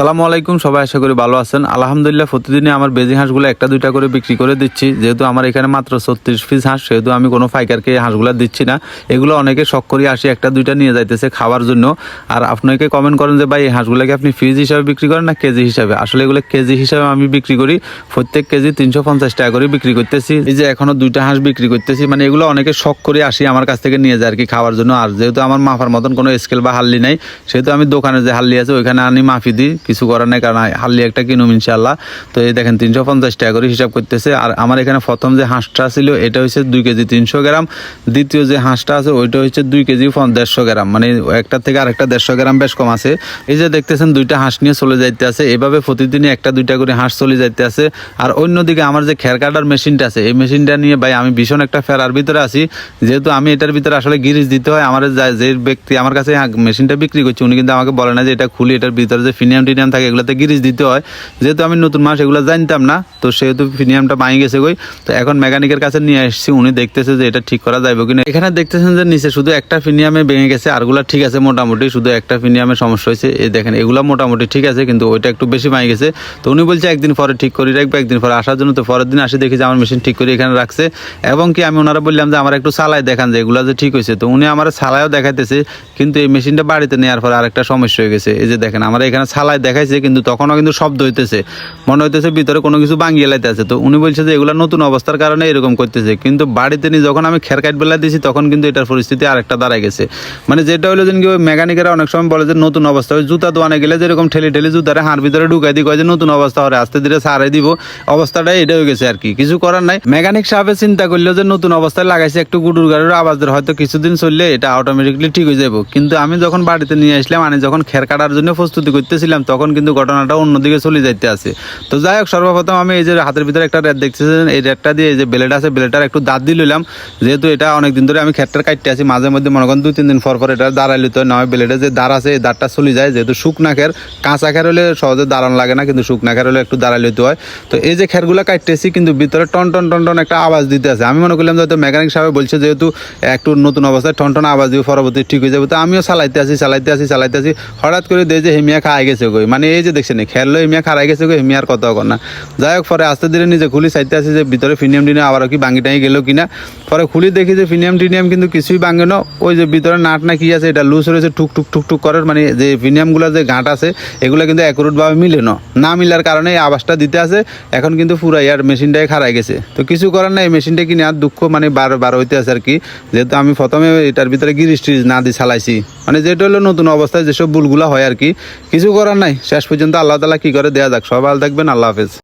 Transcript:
সালামু আলাইকুম, সবাই আশা করি ভালো আছেন। আলহামদুলিল্লাহ, প্রতিদিনই আমার বেজি হাঁসগুলো একটা, দুইটা করে বিক্রি করে দিচ্ছি। যেহেতু আমার এখানে মাত্র ছত্রিশ পিস হাঁস, সেহেতু আমি কোনো ফাইকারকে হাঁসগুলো দিচ্ছি না। এগুলো অনেকে শখ করে আসি একটা, দুইটা নিয়ে যাইতেছে খাওয়ার জন্য। আর আপনাকে কমেন্ট করেন যে, ভাই, এই হাঁসগুলোকে আপনি ফিজ হিসাবে বিক্রি করেন না কেজি হিসাবে? আসলে এগুলো কেজি হিসাবে আমি বিক্রি করি। প্রত্যেক কেজি তিনশো পঞ্চাশ টাকা করে বিক্রি করতেছি। এই যে এখনও দুইটা হাঁস বিক্রি করতেছি মানে এগুলো অনেকে শখ করে আসি আমার কাছ থেকে নিয়ে যায় আর কি খাওয়ার জন্য। আর যেহেতু আমার মাফার মতন কোনো স্কেল বা হাল্লি নাই, সেহেতু আমি দোকানে যে হাল্লি আছে, ওইখানে আনি মাফি দিই। কিছু করার নাই, কারণ হাল্লি একটা কিনুম ইনশাল্লাহ তো এই দেখেন, তিনশো পঞ্চাশ টাকা করে হিসাব করতেছে। আর আমার এখানে প্রথম যে হাঁসটা ছিল, এটা হচ্ছে দুই কেজি তিনশো গ্রাম। দ্বিতীয় যে হাঁসটা আছে, ওইটা হচ্ছে দুই কেজি দেড়শো গ্রাম। মানে একটা থেকে আরেকটা দেড়শো গ্রাম বেশ কম আছে। এই যে দেখতেছেন, দুইটা হাঁস নিয়ে চলে যাইতে আছে এভাবে প্রতিদিনই একটা দুইটা করে হাঁস চলে যাইতে আছে আর অন্যদিকে আমার যে খের কাটার মেশিনটা আছে, এই মেশিনটা নিয়ে ভাই আমি ভীষণ একটা ফেরার ভিতরে আছি। যেহেতু আমি এটার ভিতরে আসলে গিরিজ দিতে হয়, আমার যা- ব্যক্তি আমার কাছে মেশিনটা বিক্রি করছে, উনি কিন্তু আমাকে বলে না যে এটা খুলি, এটার ভিতরে যে ফিনিয়াম টিনিয়াম থাকে এগুলোতে গিরিজ দিতে হয়। যেহেতু আমি নতুন মাস এগুলো জানতাম না। তো সেহেতু ফিনিয়ামটা মাই গেছে কই। তো এখন মেকানিকের কাছে নিয়ে এসেছি উনি দেখতেছে যে এটা ঠিক করা যাবে কিনা। এখানে দেখতেছেন যে নিচে শুধু একটা ফিনিয়ামে ভেঙে গেছে, আরগুলা ঠিক আছে মোটামুটি, শুধু একটা ফিনিয়ামে সমস্যা হয়েছে। এই দেখেন, এগুলা মোটামুটি ঠিক আছে, কিন্তু ওইটা একটু বেশি মাই গেছে। তো উনি বলছে, একদিন পরে ঠিক করে রাখবে, একদিন পরে আসার জন্য। তো পরের দিন আসি, দেখি যে আমার মেশিন ঠিক করে এখানে রাখছে। এবং কি আমি ওনারা বললাম যে, আমার একটু চালাই দেখান যে এগুলা যে ঠিক হয়েছে। তো উনি আমার চালাইও দেখাইতেছে, কিন্তু এই মেশিনটা বাড়িতে নেওয়ার পরে আরেকটা সমস্যা হয়ে গেছে। এই যে দেখেন, আমার এখানে চালাই দেখাইছে, কিন্তু তখনও কিন্তু শব্দ হইতেছে। মনে হইতেছে ভিতরে কোনো কিছু লাইতে আছে। তো উনি বলছে যে, এগুলা নতুন অবস্থার কারণে এরকম করতেছে। কিন্তু বাড়িতে নিয়ে যখন আমি খের কাট বেলা দিয়েছি, তখন কিন্তু এটার পরিস্থিতি আরেকটা দাঁড়ায় গেছে। মানে যেটা হলো যেন ওই মেকানিকেরা অনেক সময় বলে যে, নতুন অবস্থা। ওই জুতা দোয়ানে গেলে যেরকম ঠেলে ঠেলি জুতারে হাড় ভিতরে ঢুকাই দিই যে, নতুন অবস্থা হবে আস্তে ধীরে সারাই দিব। অবস্থাটা এটা হয়ে গেছে আর কি কিছু করার নাই। মেকানিক সাহেব চিন্তা করল যে, নতুন অবস্থায় লাগাইছে একটু গুডুর গাড়ির আওয়াজের, হয়তো কিছুদিন চললে এটা অটোমেটিকলি ঠিক হয়ে যাব কিন্তু আমি যখন বাড়িতে নিয়ে আসলাম, আমি যখন খের কাটার জন্য প্রস্তুতি করতেছিলাম, তখন কিন্তু ঘটনাটা অন্যদিকে চলে যাইতে আছে। তো যাই হোক, সর্বপ্রথম আমি এই যে হাতের ভিতরে একটা রেট দেখতেছেন, এই রেটটা দিয়ে এই যে ব্লেড আছে ব্লেডটার একটু দাঁত দিয়ে লইলাম। যেহেতু এটা অনেকদিন ধরে আমি খেরটার কাটতে আছি, মাঝে মধ্যে মনে করেন দুই তিন দিন পর পর এটা দাঁড়াই লিতে নয় ব্লেডের যে দাঁড় আছে, এই দাঁড়টা চলে যায়। যেহেতু শুকনা খের, কাঁচা খের হলে সহজে দাঁড়ানো লাগে না, কিন্তু শুকনা খের হলে একটু দাঁড়াই লিতে হয়। তো এই যে খেরগুলো কাটতেছি, কিন্তু ভিতরে টন টন টন টন একটা আওয়াজ দিতে আছে। আমি মনে করলাম হয়তো মেকানিক সাহেব বলছে যেহেতু একটু নতুন অবস্থায় টন টন আওয়াজ দিব, পরবর্তী ঠিক হয়ে যাবে। তো আমিও চালাইতে আসি চালাইতে আসি চালাইতে আসি হঠাৎ করে দিয়ে যে হেমিয়া খাই গেছে গই মানে এই যে দেখছেন খেললো হেমিয়া খারাই গেছে গো হেমিয়ার কথা কর না। যাই হোক পরে আস্তে ধীরে নিজে খুলি চাইতে আসি যে ভিতরে ফিনিয়াম টিনিয়াম আবারও কি বাঙ্গি টাঙ্গি গেলো কিনা। পরে খুলি দেখি যে ফিনিয়াম টিনিয়াম কিন্তু কিছুই বাঙ্গে না। ওই যে ভিতরে নাট না কি আছে, এটা লুজ রয়েছে টুক টুক টুক টুক করার মানে যে ফিনিয়ামগুলো যে গাঁট আছে, এগুলো কিন্তু একরুটভাবে মিলে না। না মিলার কারণে এই আওয়াজটা দিতে আছে, এখন কিন্তু পুরো ইয়ার মেশিনটাই খারাই গেছে। তো কিছু করার নাই মেশিনটা কিনে আর দুঃখ মানে বার বার হইতে আছে আর কি। যেহেতু আমি প্রথমে এটার ভিতরে গিরিশ টিরিজ না দিয়ে চালাইছি। মানে যেটা হলো নতুন অবস্থায় যেসব ভুলগুলো হয় আর কি, কিছু করার নাই। শেষ পর্যন্ত আল্লাহ তালা কি করে দেয়া যাক। সবাই ভালো থাকবেন, আল্লাহ হাফেজ।